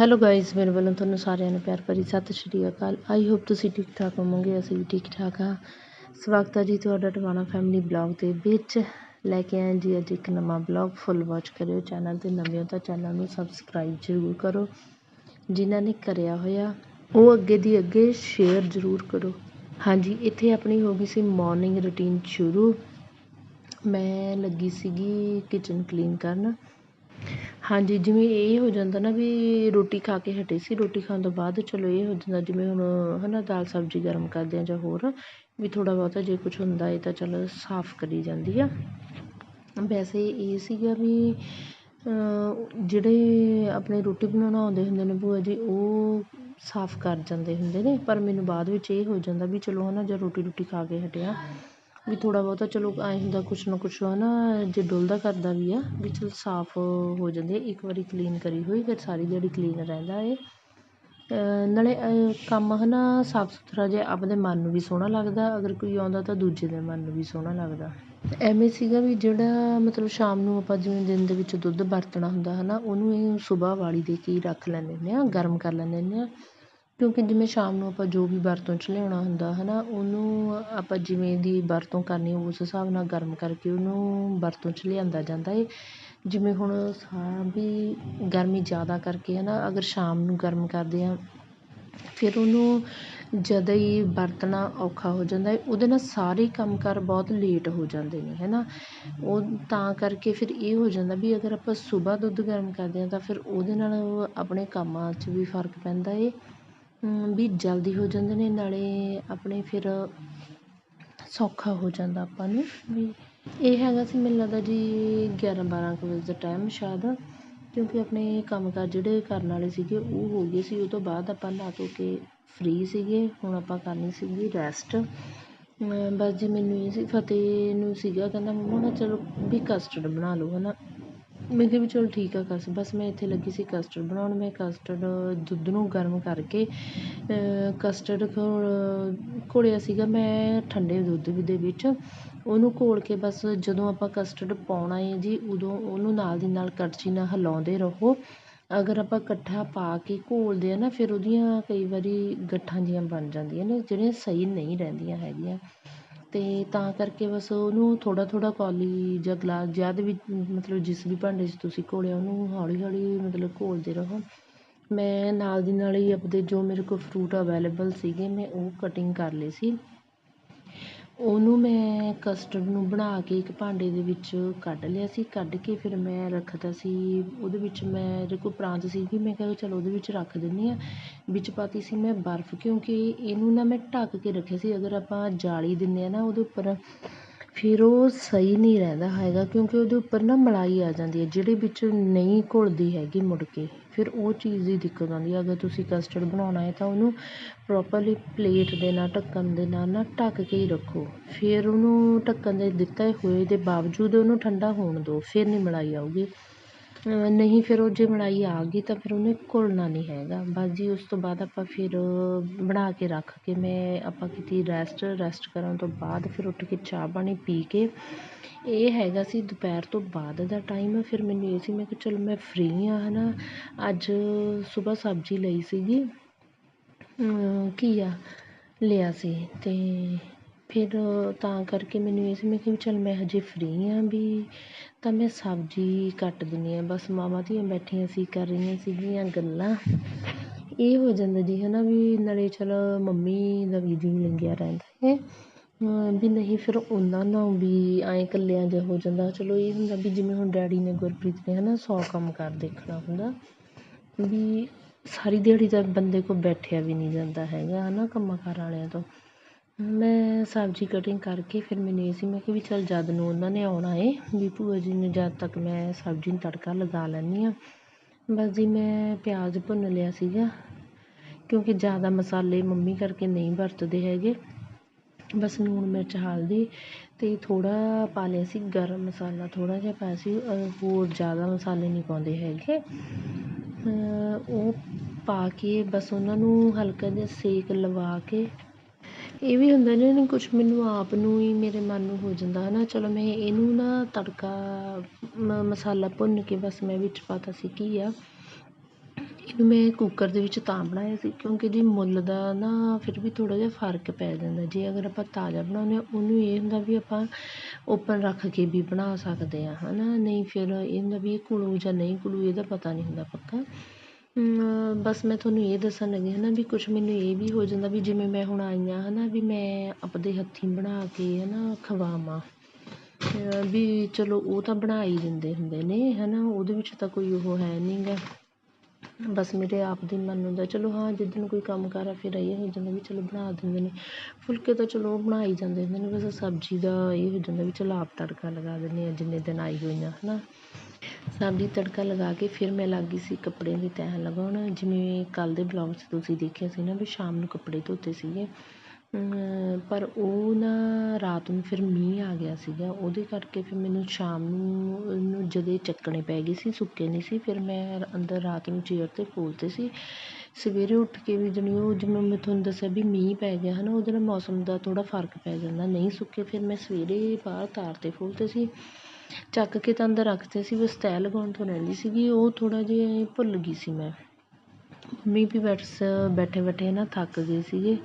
Hello guys ਮੇਰੇ ਵੱਲੋਂ ਤੁਹਾਨੂੰ ਸਾਰਿਆਂ ਨੂੰ ਪਿਆਰ ਭਰੀ ਸਤਿ ਸ਼੍ਰੀ ਅਕਾਲ। ਆਈ ਹੋਪ ਤੁਸੀਂ ਠੀਕ ਠਾਕ ਹੋਵੋਗੇ, ਅਸੀਂ ਵੀ ਠੀਕ ਠਾਕ ਹਾਂ। ਸਵਾਗਤ ਹੈ ਜੀ ਤੁਹਾਡਾ ਟਵਾਣਾ ਫੈਮਿਲੀ ਬਲੌਗ ਦੇ ਵਿੱਚ। ਲੈ ਕੇ ਆਏ ਜੀ ਅੱਜ ਇੱਕ ਨਵਾਂ ਬਲੌਗ ਫੁੱਲ ਵਾਚ ਕਰਿਓ ਚੈਨਲ ਤੇ। ਨਵੇਂ ਹੋ ਤਾਂ ਚੈਨਲ ਨੂੰ ਸਬਸਕ੍ਰਾਈਬ ਜ਼ਰੂਰ ਕਰੋ। ਜਿਨ੍ਹਾਂ ਨੇ ਕਰਿਆ ਹੋਇਆ, ਉਹ ਅੱਗੇ ਦੀ ਅੱਗੇ ਸ਼ੇਅਰ ਜ਼ਰੂਰ ਕਰੋ। ਹਾਂਜੀ, ਇੱਥੇ ਆਪਣੀ ਹੋ ਗਈ ਸੀ ਮਾਰਨਿੰਗ ਰੁਟੀਨ ਸ਼ੁਰੂ। ਮੈਂ ਲੱਗੀ ਸੀਗੀ ਕਿਚਨ ਕਲੀਨ ਕਰਨ। ਹਾਂਜੀ, ਜਿਵੇਂ ਇਹ ਹੋ ਜਾਂਦਾ ਨਾ ਵੀ ਰੋਟੀ ਖਾ ਕੇ ਹਟੇ ਸੀ, ਰੋਟੀ ਖਾਣ ਤੋਂ ਬਾਅਦ ਚਲੋ ਇਹ ਹੋ ਜਾਂਦਾ ਜਿਵੇਂ ਹੁਣ ਹੈ ਨਾ ਦਾਲ ਸਬਜ਼ੀ ਗਰਮ ਕਰਦੇ ਹਾਂ ਜਾਂ ਹੋਰ, ਵੀ ਥੋੜ੍ਹਾ ਬਹੁਤਾ ਜੇ ਕੁਛ ਹੁੰਦਾ ਹੈ ਤਾਂ ਚਲੋ ਸਾਫ਼ ਕਰੀ ਜਾਂਦੀ ਆ। ਵੈਸੇ ਇਹ ਸੀਗਾ ਵੀ ਜਿਹੜੇ ਆਪਣੇ ਰੋਟੀ ਬਣਾਉਣਾ ਆਉਂਦੇ ਹੁੰਦੇ ਨੇ ਭੂਆ ਜੀ, ਉਹ ਸਾਫ਼ ਕਰ ਜਾਂਦੇ ਹੁੰਦੇ ਨੇ, ਪਰ ਮੈਨੂੰ ਬਾਅਦ ਵਿੱਚ ਇਹ ਹੋ ਜਾਂਦਾ ਵੀ ਚਲੋ ਹੈ ਨਾ ਜੇ ਰੋਟੀ ਰੂਟੀ ਖਾ ਕੇ ਹਟਿਆ ਵੀ ਥੋੜ੍ਹਾ ਬਹੁਤਾ ਚਲੋ ਐਂ ਹੁੰਦਾ ਕੁਛ ਨਾ ਕੁਛ ਹੈ ਨਾ ਜੇ ਡੁੱਲਦਾ ਕਰਦਾ ਵੀ ਆ, ਵੀ ਚਲ ਸਾਫ਼ ਹੋ ਜਾਂਦੇ ਇੱਕ ਵਾਰੀ ਕਲੀਨ ਕਰੀ ਹੋਈ, ਫਿਰ ਸਾਰੀ ਦਿਹਾੜੀ ਕਲੀਨ ਰਹਿੰਦਾ ਹੈ ਨਾਲੇ ਕੰਮ ਹੈ ਨਾ ਸਾਫ਼ ਸੁਥਰਾ ਜੇ ਆਪਣੇ ਮਨ ਨੂੰ ਵੀ ਸੋਹਣਾ ਲੱਗਦਾ, ਅਗਰ ਕੋਈ ਆਉਂਦਾ ਤਾਂ ਦੂਜੇ ਦੇ ਮਨ ਨੂੰ ਵੀ ਸੋਹਣਾ ਲੱਗਦਾ। ਐਵੇਂ ਸੀਗਾ ਵੀ ਜਿਹੜਾ, ਮਤਲਬ ਸ਼ਾਮ ਨੂੰ ਆਪਾਂ ਜਿਵੇਂ ਦਿਨ ਦੇ ਵਿੱਚ ਦੁੱਧ ਵਰਤਣਾ ਹੁੰਦਾ ਹੈ ਨਾ ਉਹਨੂੰ ਇਹ ਸੁਬਾਹ ਵਾਲੀ ਦੇ ਕੇ ਹੀ ਰੱਖ ਲੈਂਦੇ ਹੁੰਦੇ ਹਾਂ ਗਰਮ ਕਰ ਲੈਂਦੇ ਹੁੰਦੇ ਹਾਂ ਕਿਉਂਕਿ ਜਿਵੇਂ ਸ਼ਾਮ ਨੂੰ ਆਪਾਂ ਜੋ ਵੀ ਵਰਤੋਂ 'ਚ ਲਿਆਉਣਾ ਹੁੰਦਾ ਹੈ ਨਾ ਉਹਨੂੰ ਆਪਾਂ ਜਿਵੇਂ ਦੀ ਵਰਤੋਂ ਕਰਨੀ ਉਸ ਹਿਸਾਬ ਨਾਲ ਗਰਮ ਕਰਕੇ ਉਹਨੂੰ ਵਰਤੋਂ 'ਚ ਲਿਆਂਦਾ ਜਾਂਦਾ ਹੈ ਜਿਵੇਂ ਹੁਣ ਸਾਂ ਵੀ ਗਰਮੀ ਜ਼ਿਆਦਾ ਕਰਕੇ ਹੈ ਨਾ ਅਗਰ ਸ਼ਾਮ ਨੂੰ ਗਰਮ ਕਰਦੇ ਹਾਂ ਫਿਰ ਉਹਨੂੰ ਜਦ ਹੀ ਵਰਤਣਾ ਔਖਾ ਹੋ ਜਾਂਦਾ ਹੈ ਉਹਦੇ ਨਾਲ ਸਾਰੇ ਕੰਮ ਕਾਰ ਬਹੁਤ ਲੇਟ ਹੋ ਜਾਂਦੇ ਨੇ ਹੈ ਨਾ ਉਹ ਤਾਂ ਕਰਕੇ ਫਿਰ ਇਹ ਹੋ ਜਾਂਦਾ ਵੀ ਅਗਰ ਆਪਾਂ ਸਵੇਰ ਦੁੱਧ ਗਰਮ ਕਰਦੇ ਹਾਂ ਤਾਂ ਫਿਰ ਉਹਦੇ ਨਾਲ ਆਪਣੇ ਕੰਮਾਂ 'ਚ ਵੀ ਫ਼ਰਕ ਪੈਂਦਾ ਹੈ ਵੀ ਜਲਦੀ ਹੋ ਜਾਂਦੇ ਨੇ, ਨਾਲੇ ਆਪਣੇ ਫਿਰ ਸੌਖਾ ਹੋ ਜਾਂਦਾ ਆਪਾਂ ਨੂੰ ਵੀ। ਇਹ ਹੈਗਾ ਸੀ ਮੈਨੂੰ ਲੱਗਦਾ ਜੀ ਗਿਆਰਾਂ ਬਾਰਾਂ ਕੁ ਵਜੇ ਦਾ ਟਾਈਮ ਸ਼ਾਇਦ, ਕਿਉਂਕਿ ਆਪਣੇ ਕੰਮ ਕਾਰ ਜਿਹੜੇ ਕਰਨ ਵਾਲੇ ਸੀਗੇ ਉਹ ਹੋ ਗਏ ਸੀ। ਉਹ ਤੋਂ ਬਾਅਦ ਆਪਾਂ ਨਹਾ ਧੋ ਕੇ ਫ੍ਰੀ ਸੀਗੇ, ਹੁਣ ਆਪਾਂ ਕਰਨੀ ਸੀਗੀ ਰੈਸਟ ਬਸ ਜੀ ਮੈਨੂੰ ਇਹ ਸੀ, ਫਤਿਹ ਨੂੰ ਸੀਗਾ, ਕਹਿੰਦਾ ਮੰਮਾ ਚਲੋ ਵੀ ਕਸਟਰਡ ਬਣਾ ਲਓ ਹੈ ਨਾ ਮੈਂ ਕਿਹਾ ਵੀ ਚਲੋ ਠੀਕ ਆ ਕਸ, ਬਸ ਮੈਂ ਇੱਥੇ ਲੱਗੀ ਸੀ ਕਸਟਰਡ ਬਣਾਉਣ, ਮੈਂ ਕਸਟਰਡ ਦੁੱਧ ਨੂੰ ਗਰਮ ਕਰਕੇ ਕਸਟਰਡ ਘੋਲਿਆ ਸੀਗਾ ਮੈਂ ਠੰਡੇ ਦੁੱਧ ਦੇ ਵਿੱਚ, ਉਹਨੂੰ ਘੋਲ ਕੇ ਬਸ ਜਦੋਂ ਆਪਾਂ ਕਸਟਰਡ ਪਾਉਣਾ ਹੈ ਜੀ, ਉਦੋਂ ਉਹਨੂੰ ਨਾਲ ਦੀ ਨਾਲ ਕੜਛੀ ਨਾਲ ਹਿਲਾਉਂਦੇ ਰਹੋ, ਅਗਰ ਆਪਾਂ ਇਕੱਠਾ ਪਾ ਕੇ ਘੋਲਦੇ ਆ ਨਾ, ਫਿਰ ਉਹਦੀਆਂ ਕਈ ਵਾਰੀ ਗੱਠਾਂ ਜਿਹੀਆਂ ਬਣ ਜਾਂਦੀਆਂ ਨੇ, ਜਿਹੜੀਆਂ ਸਹੀ ਨਹੀਂ ਰਹਿੰਦੀਆਂ ਹੈਗੀਆਂ। ਅਤੇ ਤਾਂ ਕਰਕੇ ਬਸ ਉਹਨੂੰ ਥੋੜ੍ਹਾ ਥੋੜ੍ਹਾ ਕੌਲੀ ਜਾਂ ਗਲਾਸ ਜਦ ਵੀ ਮਤਲਬ ਜਿਸ ਵੀ ਭਾਂਡੇ 'ਚ ਤੁਸੀਂ ਘੋਲਿਆ ਉਹਨੂੰ ਹੌਲੀ ਹੌਲੀ ਮਤਲਬ ਘੋਲਦੇ ਰਹੋ। ਮੈਂ ਨਾਲ ਦੀ ਨਾਲ ਹੀ ਆਪਦੇ ਜੋ ਮੇਰੇ ਕੋਲ ਫਰੂਟ ਅਵੇਲੇਬਲ ਸੀਗੇ, ਮੈਂ ਉਹ ਕਟਿੰਗ ਕਰ ਲਏ ਸੀ। ਉਹਨੂੰ ਮੈਂ ਕਸਟਰਡ ਨੂੰ ਬਣਾ ਕੇ ਇੱਕ ਭਾਂਡੇ ਦੇ ਵਿੱਚ ਕੱਢ ਲਿਆ ਸੀ। ਕੱਢ ਕੇ ਫਿਰ ਮੈਂ ਰੱਖਤਾ ਸੀ। ਉਹਦੇ ਵਿੱਚ ਮੈਂ ਮੇਰੇ ਕੋਲ ਪਰਾਤ ਸੀਗੀ, ਮੈਂ ਕਿਹਾ ਚਲੋ ਉਹਦੇ ਵਿੱਚ ਰੱਖ ਦਿੰਦੀ ਹਾਂ। ਵਿੱਚ ਪਾਤੀ ਸੀ ਮੈਂ ਬਰਫ਼, ਕਿਉਂਕਿ ਇਹਨੂੰ ਨਾ ਮੈਂ ਢੱਕ ਕੇ ਰੱਖਿਆ ਸੀ। ਅਗਰ ਆਪਾਂ ਜਾਲੀ ਦਿੰਦੇ ਹਾਂ ਨਾ, ਉਹਦੇ ਉੱਪਰ ਫਿਰ ਉਹ ਸਹੀ ਨਹੀਂ ਰਹਿੰਦਾ ਹੈਗਾ, ਕਿਉਂਕਿ ਉਹਦੇ ਉੱਪਰ ਨਾ ਮਲਾਈ ਆ ਜਾਂਦੀ ਹੈ, ਜਿਹੜੀ ਵਿੱਚ ਨਹੀਂ ਘੁਲਦੀ ਹੈਗੀ ਮੁੜ ਕੇ। ਫਿਰ ਉਹ ਚੀਜ਼ ਦੀ ਦਿੱਕਤ ਆਉਂਦੀ ਹੈ। ਅਗਰ ਤੁਸੀਂ ਕਸਟਰਡ ਬਣਾਉਣਾ ਹੈ, ਤਾਂ ਉਹਨੂੰ ਪ੍ਰੋਪਰਲੀ ਪਲੇਟ ਦੇ ਨਾਲ, ਢੱਕਣ ਦੇ ਨਾਲ ਨਾ ਢੱਕ ਕੇ ਹੀ ਰੱਖੋ। ਫਿਰ ਉਹਨੂੰ ਢੱਕਣ ਦੇ ਦਿੱਤੇ ਹੋਏ ਦੇ ਬਾਵਜੂਦ ਉਹਨੂੰ ਠੰਡਾ ਹੋਣ ਦਿਓ, ਫਿਰ ਨਹੀਂ ਮਲਾਈ ਆਊਗੀ। ਨਹੀਂ, ਫਿਰ ਉਹ ਜੇ ਬਣਾਈ ਆ ਗਈ ਤਾਂ ਫਿਰ ਉਹਨੇ ਘੁਲਣਾ ਨਹੀਂ ਹੈਗਾ। ਬਸ ਜੀ, ਉਸ ਤੋਂ ਬਾਅਦ ਆਪਾਂ ਫਿਰ ਬਣਾ ਕੇ ਰੱਖ ਕੇ ਮੈਂ ਆਪਾਂ ਕੀਤੀ ਰੈਸਟ ਰੈਸਟ ਕਰਨ ਤੋਂ ਬਾਅਦ ਫਿਰ ਉੱਠ ਕੇ ਚਾਹ ਪਾਣੀ ਪੀ ਕੇ ਇਹ ਹੈਗਾ ਸੀ ਦੁਪਹਿਰ ਤੋਂ ਬਾਅਦ ਦਾ ਟਾਈਮ ਫਿਰ ਮੈਨੂੰ ਇਹ ਸੀ, ਮੈਂ ਕਿਹਾ ਚਲੋ ਮੈਂ ਫ੍ਰੀ ਹਾਂ ਹੈ ਨਾ ਅੱਜ ਸੁਬਾਹ ਸਬਜ਼ੀ ਲਈ ਸੀਗੀ ਘੀਆ ਲਿਆ ਸੀ ਅਤੇ ਫਿਰ ਤਾਂ ਕਰਕੇ ਮੈਨੂੰ ਇਹ ਸੀ, ਮੈਂ ਕਿਹਾ ਵੀ ਚੱਲ ਮੈਂ ਹਜੇ ਫਰੀ ਹਾਂ ਵੀ, ਤਾਂ ਮੈਂ ਸਬਜ਼ੀ ਕੱਟ ਦਿੰਦੀ ਹਾਂ। ਬਸ ਮਾਵਾਂ ਧੀਆਂ ਬੈਠੀਆਂ ਸੀ, ਕਰ ਰਹੀਆਂ ਸੀਗੀਆਂ ਗੱਲਾਂ। ਇਹ ਹੋ ਜਾਂਦਾ ਜੀ ਹੈ ਨਾ ਵੀ ਨਾਲੇ ਚਲੋ ਮੰਮੀ ਦਾ ਵੀ ਜੀ ਲੱਗਿਆ ਰਹਿੰਦਾ ਹੈ। ਵੀ ਨਹੀਂ ਫਿਰ ਉਹਨਾਂ ਨਾਲ ਵੀ ਐਂ ਇਕੱਲਿਆਂ ਜਿਹਾ ਹੋ ਜਾਂਦਾ। ਚਲੋ ਇਹ ਹੁੰਦਾ ਵੀ ਜਿਵੇਂ ਹੁਣ ਡੈਡੀ ਨੇ ਗੁਰਪ੍ਰੀਤ ਨੇ ਹੈ ਨਾ ਸੌ ਕੰਮ ਕਾਰ ਦੇਖਣਾ ਹੁੰਦਾ, ਵੀ ਸਾਰੀ ਦਿਹਾੜੀ ਤਾਂ ਬੰਦੇ ਕੋਲ ਬੈਠਿਆ ਵੀ ਨਹੀਂ ਜਾਂਦਾ ਹੈਗਾ ਹੈ ਨਾ ਕੰਮਾਂ ਕਾਰ ਵਾਲਿਆਂ ਤੋਂ। ਮੈਂ ਸਬਜ਼ੀ ਕਟਿੰਗ ਕਰਕੇ ਫਿਰ ਮੈਨੂੰ ਇਹ ਸੀ, ਮੈਂ ਕਿਹਾ ਵੀ ਚੱਲ ਜਦ ਨੂੰ ਉਹਨਾਂ ਨੇ ਆਉਣਾ ਏ, ਵੀ ਭੂਆ ਜੀ ਨੇ ਜਦ ਤੱਕ ਮੈਂ ਸਬਜ਼ੀ ਨੂੰ ਤੜਕਾ ਲਗਾ ਲੈਂਦੀ ਹਾਂ। ਬਸ ਜੀ ਮੈਂ ਪਿਆਜ਼ ਭੁੰਨ ਲਿਆ ਸੀਗਾ, ਕਿਉਂਕਿ ਜ਼ਿਆਦਾ ਮਸਾਲੇ ਮੰਮੀ ਕਰਕੇ ਨਹੀਂ ਵਰਤਦੇ ਹੈਗੇ। ਬਸ ਲੂਣ ਮਿਰਚ, ਹਲਦੀ ਅਤੇ ਥੋੜ੍ਹਾ ਪਾ ਲਿਆ ਸੀ, ਗਰਮ ਮਸਾਲਾ ਥੋੜ੍ਹਾ ਜਿਹਾ ਪਾਇਆ ਸੀ ਹੋਰ ਜ਼ਿਆਦਾ ਮਸਾਲੇ ਨਹੀਂ ਪਾਉਂਦੇ ਹੈਗੇ। ਉਹ ਪਾ ਕੇ ਬਸ ਉਹਨਾਂ ਨੂੰ ਹਲਕਾ ਜਿਹਾ ਸੇਕ ਲਵਾ ਕੇ ਇਹ ਵੀ ਹੁੰਦਾ ਨਾ ਕੁਛ ਮੈਨੂੰ ਆਪ ਨੂੰ ਹੀ ਮੇਰੇ ਮਨ ਨੂੰ ਹੋ ਜਾਂਦਾ ਹੈ ਨਾ ਚਲੋ ਮੈਂ ਇਹਨੂੰ ਨਾ ਤੜਕਾ, ਮ, ਮਸਾਲਾ ਭੁੰਨ ਕੇ ਬਸ ਮੈਂ ਵਿੱਚ ਪਾਤਾ ਸੀ ਘੀਆ ਇਹਨੂੰ ਮੈਂ ਕੁੱਕਰ ਦੇ ਵਿੱਚ ਤਾਂ ਬਣਾਇਆ ਸੀ ਕਿਉਂਕਿ ਜੀ ਮੁੱਲ ਦਾ ਨਾ ਫਿਰ ਵੀ ਥੋੜ੍ਹਾ ਜਿਹਾ ਫ਼ਰਕ ਪੈ ਜਾਂਦਾ। ਜੇ ਅਗਰ ਆਪਾਂ ਤਾਜ਼ਾ ਬਣਾਉਂਦੇ ਹਾਂ, ਉਹਨੂੰ ਇਹ ਹੁੰਦਾ ਵੀ ਆਪਾਂ ਓਪਨ ਰੱਖ ਕੇ ਵੀ ਬਣਾ ਸਕਦੇ ਹਾਂ ਹੈ ਨਾ ਨਹੀਂ ਫਿਰ ਇਹ ਹੁੰਦਾ ਵੀ ਇਹ ਘੁਲੂ ਜਾਂ ਨਹੀਂ ਘੁਲੂ ਇਹਦਾ ਪਤਾ ਨਹੀਂ ਹੁੰਦਾ ਪੱਕਾ। ਬਸ ਮੈਂ ਤੁਹਾਨੂੰ ਇਹ ਦੱਸਣ ਲੱਗੀ ਹੈ ਨਾ ਵੀ ਕੁਛ ਮੈਨੂੰ ਇਹ ਵੀ ਹੋ ਜਾਂਦਾ ਵੀ ਜਿਵੇਂ ਮੈਂ ਹੁਣ ਆਈ ਹਾਂ ਹੈ ਨਾ ਵੀ ਮੈਂ ਆਪਦੇ ਹੱਥੀਂ ਬਣਾ ਕੇ ਹੈ ਨਾ ਖਵਾਵਾਂ ਵੀ ਚਲੋ ਉਹ ਤਾਂ ਬਣਾ ਹੀ ਦਿੰਦੇ ਹੁੰਦੇ ਨੇ ਹੈ ਨਾ ਉਹਦੇ ਵਿੱਚ ਤਾਂ ਕੋਈ ਉਹ ਹੈ ਨਹੀਂ ਗਾ ਬਸ ਮੇਰੇ ਆਪ ਦੀ ਮਨ ਹੁੰਦਾ ਚਲੋ ਹਾਂ, ਜਿੱਦਣ ਕੋਈ ਕੰਮ ਕਾਰ ਆ ਫਿਰ ਇਹ ਹੋ ਜਾਂਦਾ ਵੀ ਚਲੋ ਬਣਾ ਦਿੰਦੇ ਨੇ। ਫੁਲਕੇ ਤਾਂ ਚਲੋ ਉਹ ਬਣਾ ਹੀ ਜਾਂਦੇ ਹੁੰਦੇ ਨੇ, ਬਸ ਸਬਜ਼ੀ ਦਾ ਇਹ ਹੋ ਜਾਂਦਾ ਵੀ ਚਲੋ ਆਪ ਤੜਕਾ ਲਗਾ ਦਿੰਦੇ ਹਾਂ ਜਿੰਨੇ ਦਿਨ ਆਈ ਹੋਈ ਹਾਂ ਹੈ ਨਾ ਸਬਜ਼ੀ ਤੜਕਾ ਲਗਾ ਕੇ ਫਿਰ ਮੈਂ ਲੱਗ ਗਈ ਸੀ ਕੱਪੜਿਆਂ ਦੀ ਤਹਿ ਲਗਾਉਣ। ਜਿਵੇਂ ਕੱਲ੍ਹ ਦੇ ਬਲੌਗ 'ਚ ਤੁਸੀਂ ਦੇਖਿਆ ਸੀ ਨਾ ਵੀ ਸ਼ਾਮ ਨੂੰ ਕੱਪੜੇ ਧੋਤੇ ਸੀਗੇ। ਪਰ ਉਹ ਨਾ ਰਾਤ ਨੂੰ ਫਿਰ ਮੀਂਹ ਆ ਗਿਆ ਸੀਗਾ। ਉਹਦੇ ਕਰਕੇ ਫਿਰ ਮੈਨੂੰ ਸ਼ਾਮ ਨੂੰ ਉਹਨੂੰ ਜਦੇ ਚੱਕਣੇ ਪੈ ਗਏ ਸੀ, ਸੁੱਕੇ ਨਹੀਂ ਸੀ, ਫਿਰ ਮੈਂ ਅੰਦਰ ਰਾਤ ਨੂੰ ਚੇਅਰ 'ਤੇ ਫੋਲਤੇ ਸੀ। ਸਵੇਰੇ ਉੱਠ ਕੇ ਵੀ ਜਾਣੀ ਉਹ ਜਿਵੇਂ ਮੈਂ ਤੁਹਾਨੂੰ ਦੱਸਿਆ ਵੀ ਮੀਂਹ ਪੈ ਗਿਆ ਹੈ ਨਾ ਉਹਦੇ ਨਾਲ ਮੌਸਮ ਦਾ ਥੋੜ੍ਹਾ ਫ਼ਰਕ ਪੈ ਜਾਂਦਾ। ਨਹੀਂ ਸੁੱਕੇ, ਫਿਰ ਮੈਂ ਸਵੇਰੇ ਬਾਹਰ ਤਾਰ 'ਤੇ ਫੋਲਤੇ ਸੀ। ਚੱਕ ਕੇ ਤਾਂ ਅੰਦਰ ਰੱਖਤੇ ਸੀ, ਬਸ ਤੈਅ ਲਗਾਉਣ ਤੋਂ ਰਹਿੰਦੀ ਸੀਗੀ, ਉਹ ਥੋੜ੍ਹਾ ਜਿਹਾ ਭੁੱਲ ਗਈ ਸੀ ਮੈਂ। ਮੰਮੀ ਵੀ ਬੈਠ ਬੈਠੇ ਬੈਠੇ ਨਾ ਥੱਕ ਗਏ ਸੀਗੇ,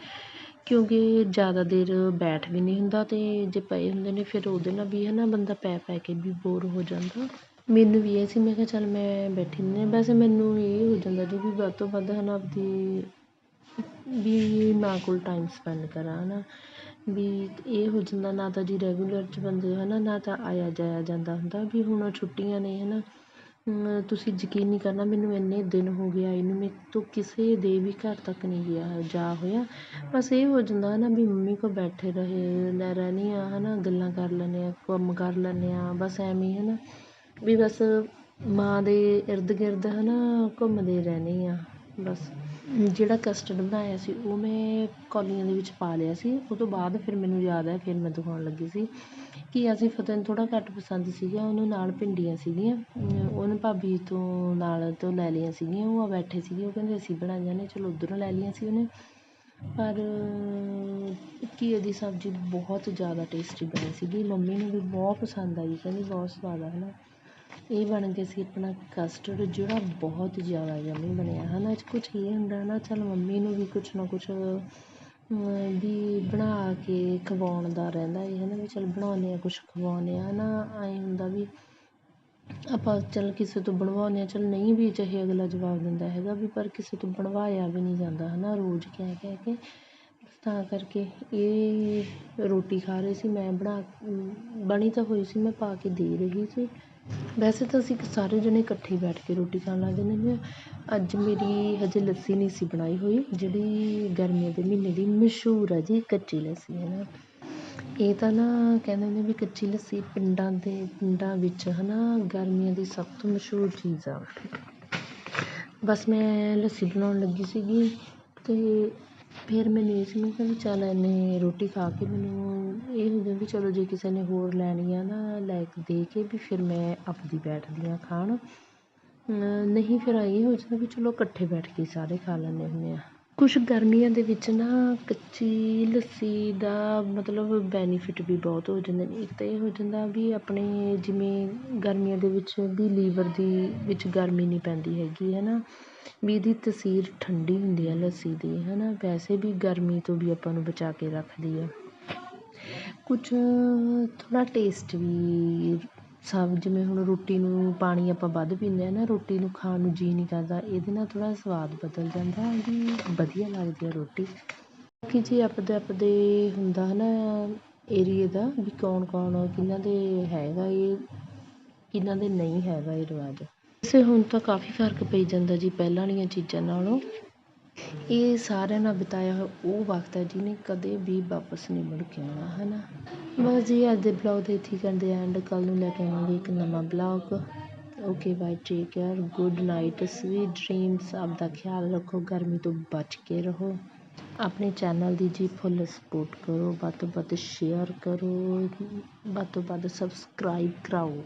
ਕਿਉਂਕਿ ਜ਼ਿਆਦਾ ਦੇਰ ਬੈਠ ਵੀ ਨਹੀਂ ਹੁੰਦਾ ਅਤੇ ਜੇ ਪਏ ਹੁੰਦੇ ਨੇ ਫਿਰ ਉਹਦੇ ਨਾਲ ਵੀ ਹੈ ਨਾ ਬੰਦਾ ਪੈ ਪੈ ਕੇ ਵੀ ਬੋਰ ਹੋ ਜਾਂਦਾ। ਮੈਨੂੰ ਵੀ ਇਹ ਸੀ, ਮੈਂ ਕਿਹਾ ਚੱਲ ਮੈਂ ਬੈਠੀ ਨਹੀਂ ਵੈਸੇ ਮੈਨੂੰ ਇਹ ਹੋ ਜਾਂਦਾ ਜੀ ਵੀ ਵੱਧ ਤੋਂ ਵੱਧ ਹੈ ਨਾ ਆਪਦੀ ਵੀ ਮਾਂ ਕੋਲ ਟਾਈਮ ਸਪੈਂਡ ਕਰਾਂ ਹੈ ਨਾ ਵੀ ਇਹ ਹੋ ਜਾਂਦਾ ਨਾ ਤਾਂ ਜੀ ਰੈਗੂਲਰ 'ਚ ਬੰਦੇ ਹੈ ਨਾ ਨਾ ਤਾਂ ਆਇਆ ਜਾਇਆ ਜਾਂਦਾ ਹੁੰਦਾ ਵੀ ਹੁਣ ਛੁੱਟੀਆਂ ਨੇ ਹੈ ਨਾ ਤੁਸੀਂ ਯਕੀਨ ਨਹੀਂ ਕਰਨਾ, ਮੈਨੂੰ ਇੰਨੇ ਦਿਨ ਹੋ ਗਏ ਆਈ ਨੂੰ, ਮੇਰੇ ਤੋਂ ਕਿਸੇ ਦੇ ਵੀ ਘਰ ਤੱਕ ਨਹੀਂ ਗਿਆ, ਜਾ ਹੋਇਆ। ਬਸ ਇਹ ਹੋ ਜਾਂਦਾ ਹੈ ਨਾ ਵੀ ਮੰਮੀ ਕੋਲ ਬੈਠੇ ਰਹੇ, ਲੈ ਰਹਿੰਦੀ ਹਾਂ ਹੈ ਨਾ ਗੱਲਾਂ ਕਰ ਲੈਂਦੇ ਹਾਂ, ਕੰਮ ਕਰ ਲੈਂਦੇ ਹਾਂ, ਬਸ ਐਵੇਂ ਹੀ ਹੈ ਨਾ ਵੀ ਬਸ ਮਾਂ ਦੇ ਇਰਦ ਗਿਰਦ ਹੈ ਨਾ ਘੁੰਮਦੇ ਰਹਿੰਦੇ ਹਾਂ। ਬਸ। ਜਿਹੜਾ ਕਸਟਰਡ ਬਣਾਇਆ ਸੀ, ਉਹ ਮੈਂ ਕੌਲੀਆਂ ਦੇ ਵਿੱਚ ਪਾ ਲਿਆ ਸੀ। ਉਹ ਤੋਂ ਬਾਅਦ ਫਿਰ ਮੈਨੂੰ ਯਾਦ ਹੈ ਫਿਰ ਮੈਂ ਦਿਖਾਉਣ ਲੱਗੀ ਸੀ ਕਿ ਅਸੀਂ ਫਤਿਹ ਨੂੰ ਥੋੜ੍ਹਾ ਘੱਟ ਪਸੰਦ ਸੀਗਾ। ਉਹਨੂੰ ਨਾਲ ਭਿੰਡੀਆਂ ਸੀਗੀਆਂ। ਉਹਨੇ ਭਾਬੀ ਤੋਂ ਨਾਲ ਤੋਂ ਲੈ ਲਈਆਂ ਸੀਗੀਆਂ। ਉਹ ਬੈਠੇ ਸੀਗੇ। ਉਹ ਕਹਿੰਦੇ, ਅਸੀਂ ਬਣਾਈਆਂ ਨੇ। ਚਲੋ ਉੱਧਰੋਂ ਲੈ ਲਈਆਂ ਸੀ ਉਹਨੇ। ਪਰ ਘੀਏ ਦੀ ਸਬਜ਼ੀ ਬਹੁਤ ਜ਼ਿਆਦਾ ਟੇਸਟੀ ਬਣੀ ਸੀਗੀ। ਮੰਮੀ ਨੂੰ ਵੀ ਬਹੁਤ ਪਸੰਦ ਆਈ। ਕਹਿੰਦੀ, ਬਹੁਤ ਸਵਾਦ ਆ ਹੈ ਨਾ ਇਹ ਬਣ ਗਿਆ ਸੀ ਆਪਣਾ ਕਸਟਰਡ ਜਿਹੜਾ ਬਹੁਤ ਜ਼ਿਆਦਾ ਯੰਮੀ ਬਣਿਆ। ਹੈ ਨਾ ਇਹ 'ਚ ਕੁਛ ਇਹ ਹੁੰਦਾ ਨਾ, ਚੱਲ ਮੰਮੀ ਨੂੰ ਵੀ ਕੁਛ ਨਾ ਕੁਛ ਵੀ ਬਣਾ ਕੇ ਖਵਾਉਣ ਦਾ ਰਹਿੰਦਾ ਹੈ ਨਾ ਵੀ ਚੱਲ ਬਣਾਉਂਦੇ ਹਾਂ, ਕੁਛ ਖਵਾਉਂਦੇ ਹਾਂ। ਹੈ ਨਾ ਐਂ ਹੁੰਦਾ ਵੀ ਆਪਾਂ ਚੱਲ ਕਿਸੇ ਤੋਂ ਬਣਵਾਉਂਦੇ ਹਾਂ, ਚੱਲ ਨਹੀਂ ਵੀ ਚਾਹੇ ਅਗਲਾ ਜਵਾਬ ਦਿੰਦਾ ਹੈਗਾ ਵੀ, ਪਰ ਕਿਸੇ ਤੋਂ ਬਣਵਾਇਆ ਵੀ ਨਹੀਂ ਜਾਂਦਾ ਹੈ ਨਾ ਰੋਜ਼ ਕਹਿ ਕਹਿ ਕੇ। ਤਾਂ ਕਰਕੇ ਇਹ ਰੋਟੀ ਖਾ ਰਹੇ ਸੀ, ਮੈਂ ਬਣਾ, ਬਣੀ ਤਾਂ ਹੋਈ ਸੀ, ਮੈਂ ਪਾ ਕੇ ਦੇ ਰਹੀ ਸੀ। ਵੈਸੇ ਤਾਂ ਅਸੀਂ ਸਾਰੇ ਜਣੇ ਇਕੱਠੇ ਬੈਠ ਕੇ ਰੋਟੀ ਖਾਣ ਲੱਗ ਜਾਂਦੇ ਨੇ ਅੱਜ ਮੇਰੀ ਹਜੇ ਲੱਸੀ ਨਹੀਂ ਸੀ ਬਣਾਈ ਹੋਈ, ਜਿਹੜੀ ਗਰਮੀਆਂ ਦੇ ਮਹੀਨੇ ਦੀ ਮਸ਼ਹੂਰ ਆ ਜੀ, ਕੱਚੀ ਲੱਸੀ ਹੈ ਨਾ। ਇਹ ਤਾਂ ਨਾ ਕਹਿੰਦੇ ਨੇ ਵੀ ਕੱਚੀ ਲੱਸੀ ਪਿੰਡਾਂ ਦੇ ਪਿੰਡਾਂ ਵਿੱਚ ਹੈ ਨਾ ਗਰਮੀਆਂ ਦੀ ਸਭ ਤੋਂ ਮਸ਼ਹੂਰ ਚੀਜ਼ ਆ। ਬਸ ਮੈਂ ਲੱਸੀ ਬਣਾਉਣ ਲੱਗੀ ਸੀਗੀ ਅਤੇ ਫਿਰ ਮੈਨੂੰ ਇਹ ਸੀ ਮੈਂ ਵੀ ਚੱਲ ਇੰਨੇ ਰੋਟੀ ਖਾ ਕੇ ਮੈਨੂੰ ਇਹ ਹੋ ਜਾਂਦਾ ਵੀ ਚਲੋ ਜੇ ਕਿਸੇ ਨੇ ਹੋਰ ਲੈਣੀ ਆ ਨਾ ਲੈ ਕੇ ਦੇ ਕੇ ਵੀ ਫਿਰ ਮੈਂ ਆਪਦੀ ਬੈਠਦੀ ਹਾਂ ਖਾਣ। ਨਹੀਂ ਫਿਰ ਇਹ ਹੋ ਜਾਂਦਾ ਵੀ ਚਲੋ ਇਕੱਠੇ ਬੈਠ ਕੇ ਸਾਰੇ ਖਾ ਲੈਂਦੇ ਹੁੰਦੇ ਹਾਂ। ਕੁਛ ਗਰਮੀਆਂ ਦੇ ਵਿੱਚ ਨਾ ਕੱਚੀ ਲੱਸੀ ਦਾ ਮਤਲਬ ਬੈਨੀਫਿਟ ਵੀ ਬਹੁਤ ਹੋ ਜਾਂਦੇ ਨੇ। ਇੱਕ ਤਾਂ ਇਹ ਹੋ ਜਾਂਦਾ ਵੀ ਆਪਣੇ ਜਿਵੇਂ ਗਰਮੀਆਂ ਦੇ ਵਿੱਚ ਵੀ ਲੀਵਰ ਦੀ ਵਿੱਚ ਗਰਮੀ ਨਹੀਂ ਪੈਂਦੀ ਹੈਗੀ, ਹੈ ਨਾ? ਵੀ ਇਹਦੀ ਤਸੀਰ ਠੰਡੀ ਹੁੰਦੀ ਹੈ ਲੱਸੀ ਦੀ ਹੈ ਨਾ ਵੈਸੇ ਵੀ ਗਰਮੀ ਤੋਂ ਵੀ ਆਪਾਂ ਨੂੰ ਬਚਾ ਕੇ ਰੱਖਦੀ ਹੈ ਕੁਛ ਥੋੜ੍ਹਾ ਟੇਸਟ ਵੀ ਸਭ, ਜਿਵੇਂ ਹੁਣ ਰੋਟੀ ਨੂੰ ਪਾਣੀ ਆਪਾਂ ਵੱਧ ਪੀਂਦੇ ਹਾਂ ਨਾ, ਰੋਟੀ ਨੂੰ ਖਾਣ ਨੂੰ ਜੀਅ ਨਹੀਂ ਕਰਦਾ, ਇਹਦੇ ਨਾਲ ਥੋੜ੍ਹਾ ਸਵਾਦ ਬਦਲ ਜਾਂਦਾ ਵੀ ਵਧੀਆ ਲੱਗਦੀ ਹੈ ਰੋਟੀ। ਬਾਕੀ ਜੇ ਆਪਦੇ ਆਪਦੇ ਹੁੰਦਾ ਹੈ ਨਾ ਏਰੀਏ ਦਾ, ਵੀ ਕੌਣ ਕੌਣ ਕਿਹਨਾਂ ਦੇ ਹੈਗਾ ਇਹ, ਕਿਹਨਾਂ ਦੇ ਨਹੀਂ ਹੈਗਾ ਇਹ ਰਿਵਾਜ। ਵੈਸੇ ਹੁਣ ਤਾਂ ਕਾਫੀ ਫ਼ਰਕ ਪਈ ਜਾਂਦਾ ਜੀ ਪਹਿਲਾਂ ਵਾਲੀਆਂ ਚੀਜ਼ਾਂ ਨਾਲੋਂ। ਇਹ ਸਾਰਿਆਂ ਨਾਲ ਬਿਤਾਇਆ ਹੋਇਆ ਉਹ ਵਕਤ ਹੈ ਜਿਹਨੇ ਕਦੇ ਵੀ ਵਾਪਸ ਨਹੀਂ ਮੁੜ ਕੇ ਆਉਣਾ ਹੈ ਨਾ ਬਸ ਜੀ, ਅੱਜ ਦੇ ਬਲੌਗ ਦੇ ਇੱਥੇ ਕਰਦੇ ਐਂਡ ਕੱਲ੍ਹ ਨੂੰ ਲੈ ਕੇ ਆਵਾਂਗੇ ਇੱਕ ਨਵਾਂ vlog okay bye take care good night sweet dreams ਆਪਦਾ ਖਿਆਲ ਰੱਖੋ, ਗਰਮੀ ਤੋਂ ਬਚ ਕੇ ਰਹੋ। ਆਪਣੇ ਚੈਨਲ ਦੀ ਜੀ ਫੁੱਲ ਸਪੋਰਟ ਕਰੋ, ਵੱਧ ਤੋਂ ਵੱਧ ਸ਼ੇਅਰ ਕਰੋ, ਵੱਧ ਤੋਂ ਵੱਧ ਸਬਸਕ੍ਰਾਈਬ ਕਰਾਓ।